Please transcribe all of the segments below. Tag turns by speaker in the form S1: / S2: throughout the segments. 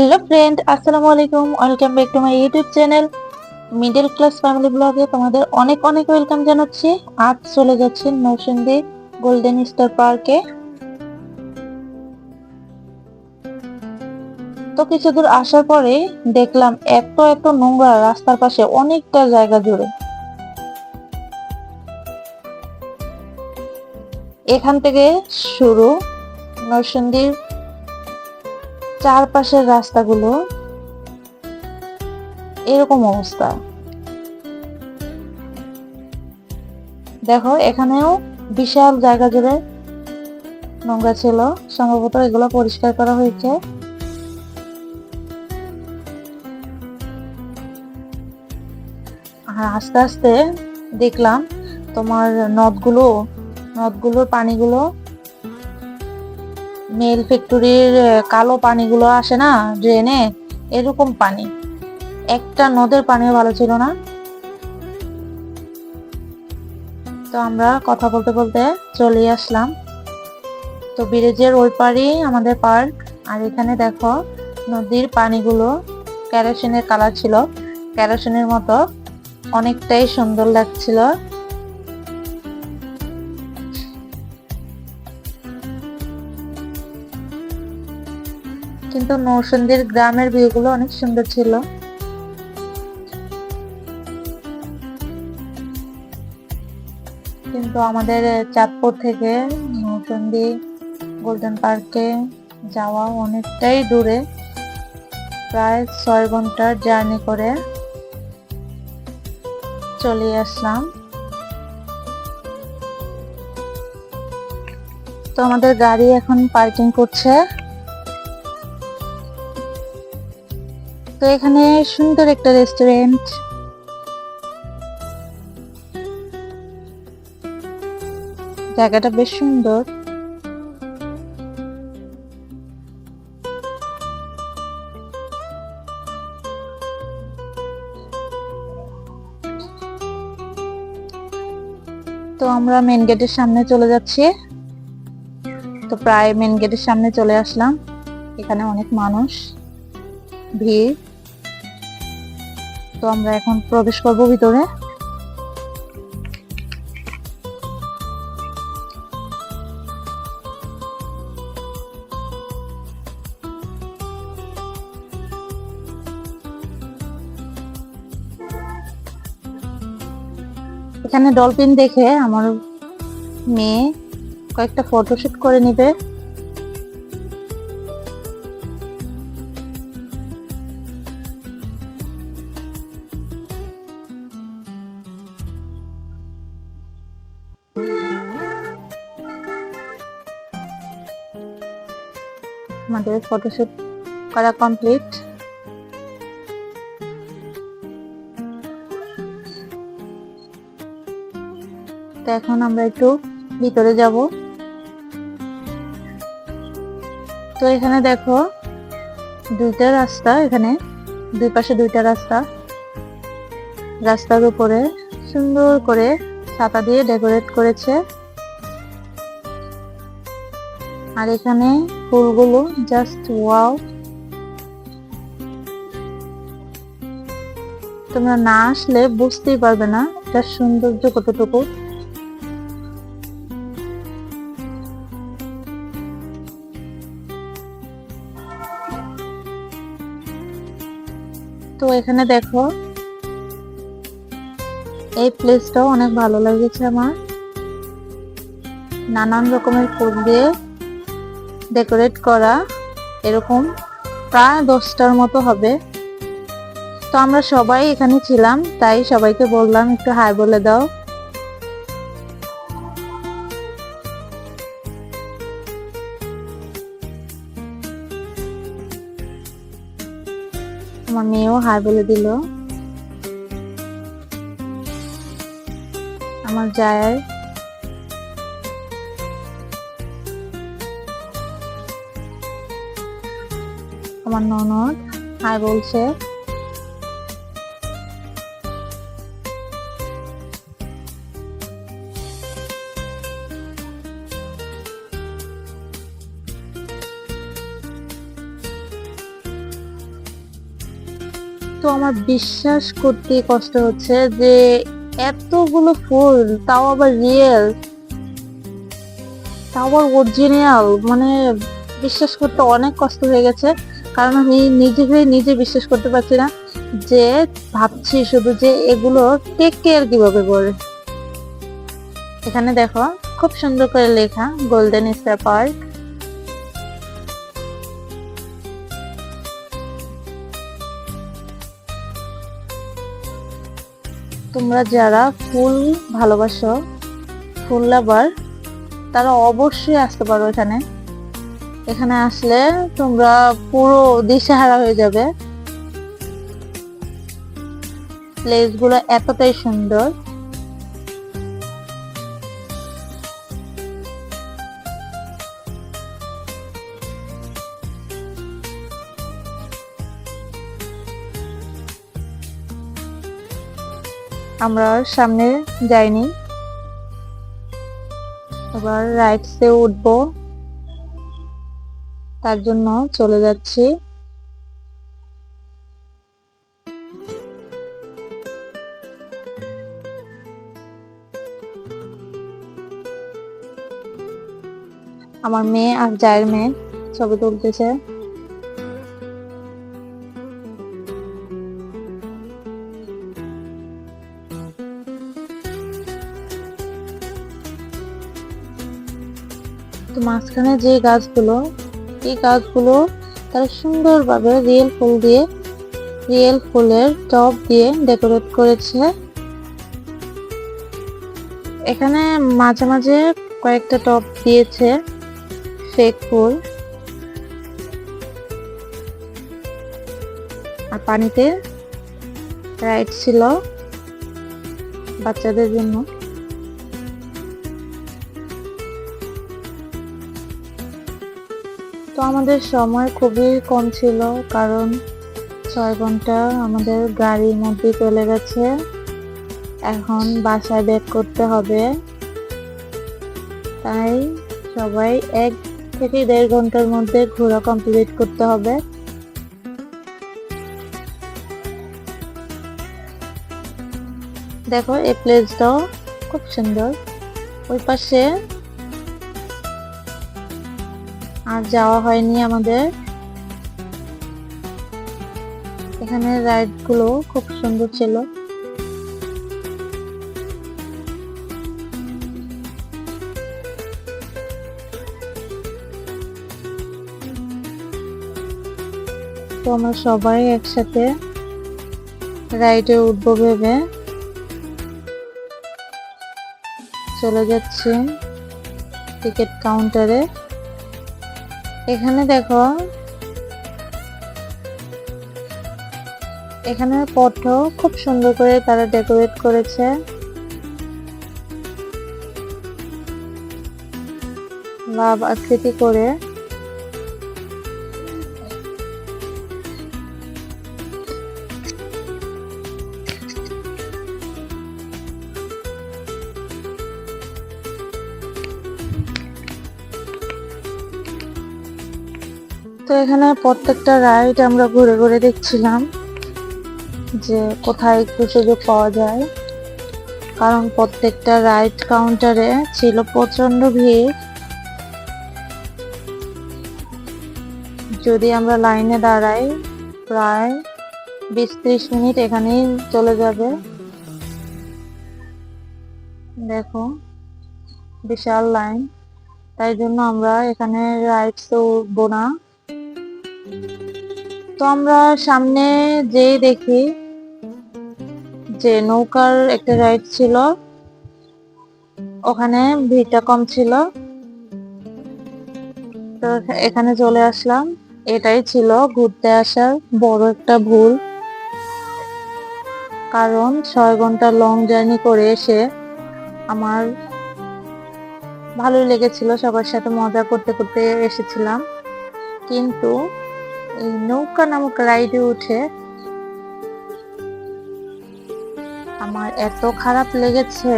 S1: Hello friend আসসালামু আলাইকুম welcome back to my YouTube channel middle class family ব্লগে তোমাদের অনেক অনেক ওয়েলকাম জানাচ্ছি। আজ চলে যাচ্ছি নৌসিন্দি গোল্ডেন স্টার পার্কে তো কিছু দূর আসার পরে দেখলাম এত এত নোংরা রাস্তার পাশে অনেকটা জায়গা জুড়ে। এখান থেকে শুরু নরসিংদীর চারপাশের রাস্তাগুলো এরকম অবস্থা। দেখো, এখানেও বিশাল জায়গা জুড়ে নোংরা ছিল। সম্ভবত এগুলো পরিষ্কার করা হয়েছে। আর আস্তে আস্তে দেখলাম তোমার নদগুলো, নদগুলোর পানিগুলো মেল ফ্যাক্টরির কালো পানিগুলো আসে না ড্রেনে এরকম পানি। একটা নদের পানিও ভালো ছিল না। তো আমরা কথা বলতে বলতে চলে আসলাম। তো ব্রিজের ওই পারই আমাদের পার্ক আর এখানে দেখো নদীর পানিগুলো ক্যারোসিনের কালার ছিল। ক্যারোসিনের মতো অনেকটাই সুন্দর লাগছিল। কিন্তু নৌসন্দির গ্রামের ভিউগুলো অনেক সুন্দর ছিল। কিন্তু আমাদের চাঁদপুর থেকে নৌসন্দি গোল্ডেন পার্কে যাওয়া অনেকটাই দূরে। প্রায় ছয় ঘণ্টার জার্নি করে চলে আসলাম। তো আমাদের গাড়ি এখন পার্কিং করছে। তো এখানে সুন্দর একটা রেস্টুরেন্ট জায়গাটা বেশ সুন্দর। তো আমরা মেন গেটের সামনে চলে যাচ্ছি। তো প্রায় মেন গেটের সামনে চলে আসলাম। এখানে অনেক মানুষ, ভিড়। তো আমরা এখন প্রবেশ করব ভিতরে। এখানে ডলফিন দেখে আমার মেয়ে কয়েকটা ফটোশুট করে নিবে। আমাদের ফটোশুট করা কমপ্লিট তো এখন আমরা একটু ভিতরে যাব। তো এখানে দেখো, দুইটা রাস্তা এখানে, দুই পাশে দুইটা রাস্তা। রাস্তার উপরে সুন্দর করে ছাতা দিয়ে ডেকোরেট করেছে। আর এখানে ফুলগুলো জাস্ট ওয়াও তোমরা না আসলে বুঝতেই পারবে না এটার সৌন্দর্য কতটুকু। তো এখানে দেখো, এই প্লেসটাও অনেক ভালো লেগেছে আমার। নানান রকমের ফুল দিয়ে ডেকোরেট করা এরকম প্রায় দশটার মতো হবে। তো আমরা সবাই এখানে ছিলাম, তাই সবাইকে বললাম, একটু হাই বলে দাও। আমার মেয়েও হাই বলে দিল। আমার যায় আমার ননদ হাই বলছে, তো আমার বিশ্বাস করতে কষ্ট হচ্ছে যে এতগুলো ফুল, তাও আবার রিয়েল তাও আবার অরিজিনাল মানে বিশ্বাস করতে অনেক কষ্ট হয়ে গেছে। কারণ আমি নিজেকে নিজে বিশ্বাস করতে পারছি না যে ভাবছি শুধু যে এগুলো টেক কেয়ার কীভাবে করে এখানে দেখো, খুব সুন্দর করে লেখা গোল্ডেন স্টার পার্ক তোমরা যারা ফুল ভালোবাসো, ফুল লাভার, তারা অবশ্যই আসতে পারো এখানে। এখানে আসলে তোমরা পুরো দিশেহারা হয়ে যাবে। প্লেসগুলো এতটাই সুন্দর। আমরা সামনে যাইনি। এবার রাইটসে উঠবো। তার জন্য চলে যাচ্ছি। আমার মেয়ে আর জায়ের মেয়ে ছবি তুলতেছে। তো মাঝখানে যে গাছগুলো এই গাছগুলো তারা সুন্দরভাবে রিয়েল ফুল দিয়ে, রিয়েল ফুলের টব দিয়ে ডেকোরেট করেছে। এখানে মাঝে মাঝে কয়েকটা টব দিয়েছে ফেক ফুল। আর পানিতে রাইড ছিল বাচ্চাদের জন্য। তো আমাদের সময় খুবই কম ছিল, কারণ ছয় ঘণ্টা আমাদের গাড়ির মধ্যে চলে গেছে। এখন বাসায় ব্যাক করতে হবে। তাই সবাই এক থেকে দেড় ঘণ্টার মধ্যে ঘোরা কমপ্লিট করতে হবে। দেখো, এই প্লেসটাও খুব সুন্দর। ওই পাশে আর যাওয়া হয়নি আমাদের। এখানে রাইডগুলো খুব সুন্দর ছিল। তো আমরা সবাই একসাথে রাইডে উঠবো ভেবে চলে যাচ্ছি টিকিট কাউন্টারে। এখানে দেখো। এখানে পথও খুব সুন্দর করে তারা ডেকোরেট করেছে। লাভ আকৃতি করে। তো এখানে প্রত্যেকটা রাইড আমরা ঘুরে ঘুরে দেখছিলাম যে কোথায় একটু সুযোগ পাওয়া যায়। কারণ প্রত্যেকটা রাইড কাউন্টারে ছিল প্রচণ্ড ভিড়। যদি আমরা লাইনে দাঁড়াই, প্রায় বিশ ত্রিশ মিনিট এখানেই চলে যাবে। দেখো, বিশাল লাইন তাই জন্য আমরা এখানে রাইডসে উঠবো না। তো আমরা সামনে যেই দেখি যে নৌকার একটা রাইড ছিল। ওখানে ভিড়টা কম ছিল। তো এখানে চলে আসলাম। এটাই ছিল ঘুরতে আসার বড় একটা ভুল। কারণ ছয় ঘণ্টা লং জার্নি করে এসে আমার ভালোই লেগেছিল সবার সাথে মজা করতে করতে এসেছিলাম। কিন্তু এই নৌকা নামক রাইডে উঠে আমার এত খারাপ লেগেছে,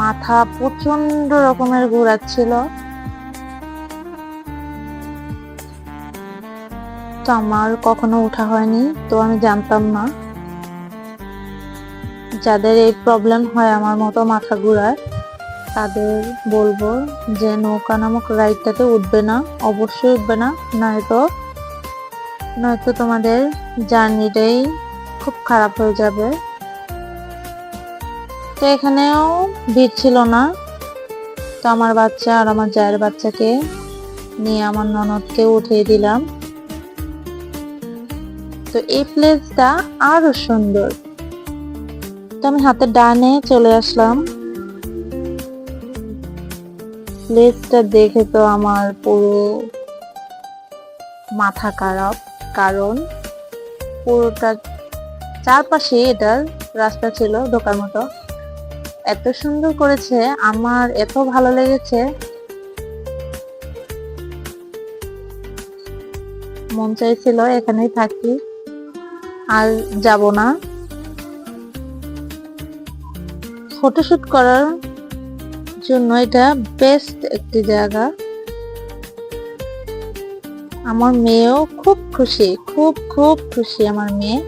S1: মাথা প্রচণ্ড রকমের ঘোরাচ্ছিল। তো আমার কখনো উঠা হয়নি, তো আমি জানতাম না। যাদের এই প্রবলেম হয় আমার মতো মাথা ঘুরায় তাদের বলব যে নৌকা নামক রাইডটাতে উঠবে না, অবশ্যই উঠবে না, নয়তো নয়তো তোমাদের জার্নিটাই খুব খারাপ হয়ে যাবে। তো এখানেও ভিড় ছিল না। তো আমার বাচ্চা আর আমার জায়ের বাচ্চাকে নিয়ে আমার ননদকে উঠিয়ে দিলাম। তো এই প্লেসটা আরও সুন্দর। তো আমি হাতে ডানে চলে আসলাম। প্লেসটা দেখে তো আমার পুরো মাথা খারাপ। কারণ পুরোটা চারপাশে এটার রাস্তা ছিল ঢোকার মতো। এত সুন্দর করেছে, আমার এত ভালো লেগেছে। মন চাইছিল এখানেই থাকি, আর যাব না। ফটোশুট করার জন্য এটা বেস্ট একটি জায়গা। আমার মেয়েও খুব খুশি, খুব খুব খুশি আমার মেয়ে।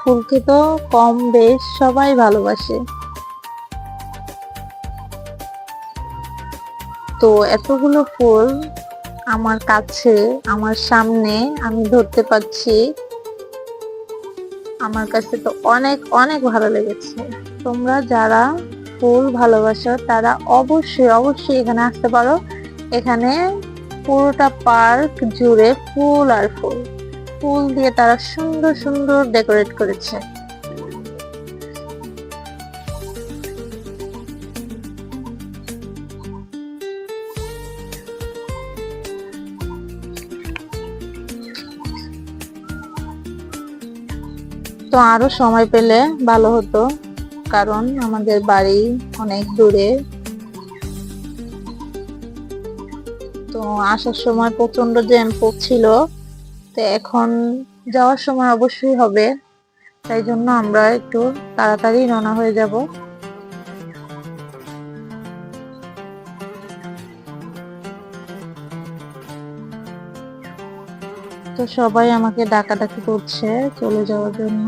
S1: ফুলকে তো কম বেশ, সবাই ভালোবাসে। তো এতগুলো ফুল আমার কাছে, আমার সামনে আমি ধরতে পারছি। আমার কাছে তো অনেক অনেক ভালো লেগেছে। তোমরা যারা ফুল ভালোবাসো, তারা অবশ্যই অবশ্যই এখানে আসতে পারো। এখানে পুরোটা পার্ক জুড়ে ফুল আর ফুল। ফুল দিয়ে তারা সুন্দর সুন্দর ডেকোরেট করেছে। তো আরও সময় পেলে ভালো হতো। কারণ আমাদের বাড়ি অনেক দূরে। তো আসার সময় প্রচণ্ড জ্যাম ছিল তো এখন যাওয়ার সময় অবশ্যই হবে। তাই জন্য আমরা একটু তাড়াতাড়ি রওনা হয়ে যাব। তো সবাই আমাকে ডাকাডাকি করছে চলে যাওয়ার জন্য।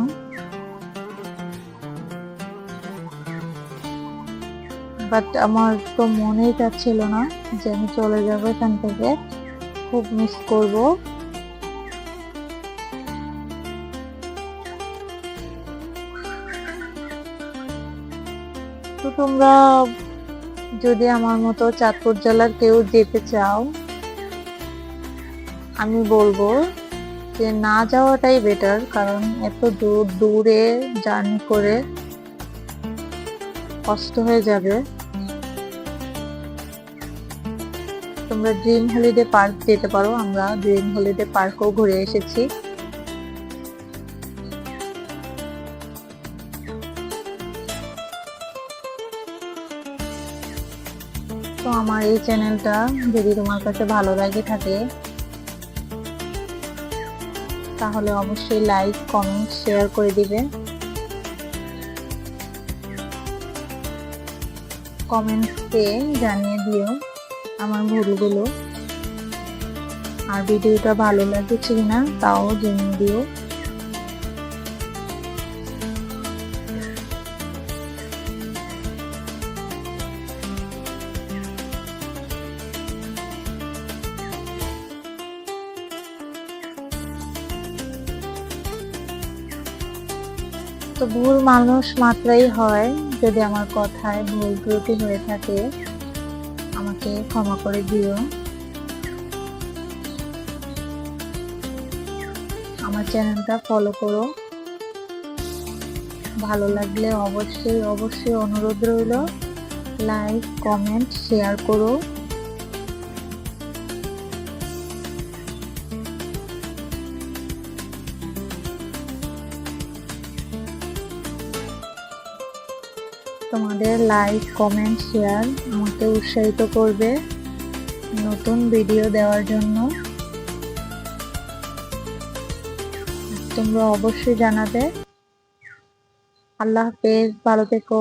S1: বাট আমার তো মনেই চাচ্ছিল না যে আমি চলে যাব এখান থেকে। খুব মিস করব। তো তোমরা যদি আমার মতো চাঁদপুর জেলার কেউ যেতে চাও, আমি বলব যে না যাওয়াটাই বেটার কারণ এত দূর, দূরে জার্নি করে কষ্ট হয়ে যাবে। তোমরা ড্রিম হলিডে পার্ক যেতে পারো, আমরা ড্রিম হলিডে পার্কও ঘুরে এসেছি। তো আমার এই চ্যানেলটা যদি তোমার কাছে ভালো লাগে থাকে, তাহলে অবশ্যই লাইক, কমেন্ট, শেয়ার করে দিবে। কমেন্টসে জানিয়ে দিও। আমার ভুলগুলো। আর ভিডিওটা ভালো লাগছে কিনা তাও জানিয়ে দিও। তো ভুল মানুষ মাত্রাই হয় যদি আমার কথায় ভুল ত্রুটি হয়ে থাকে। আমাকে ক্ষমা করে দিও। আমার চ্যানেলটা ফলো করো। ভালো লাগলে অবশ্যই অবশ্যই অনুরোধ রইল। লাইক কমেন্ট শেয়ার করো। তোমাদের লাইক কমেন্ট শেয়ার আমাকে উৎসাহিত করবে নতুন ভিডিও দেওয়ার জন্য। তোমরা অবশ্যই জানাবে। আল্লাহ হাফেজ, ভালো থেকো।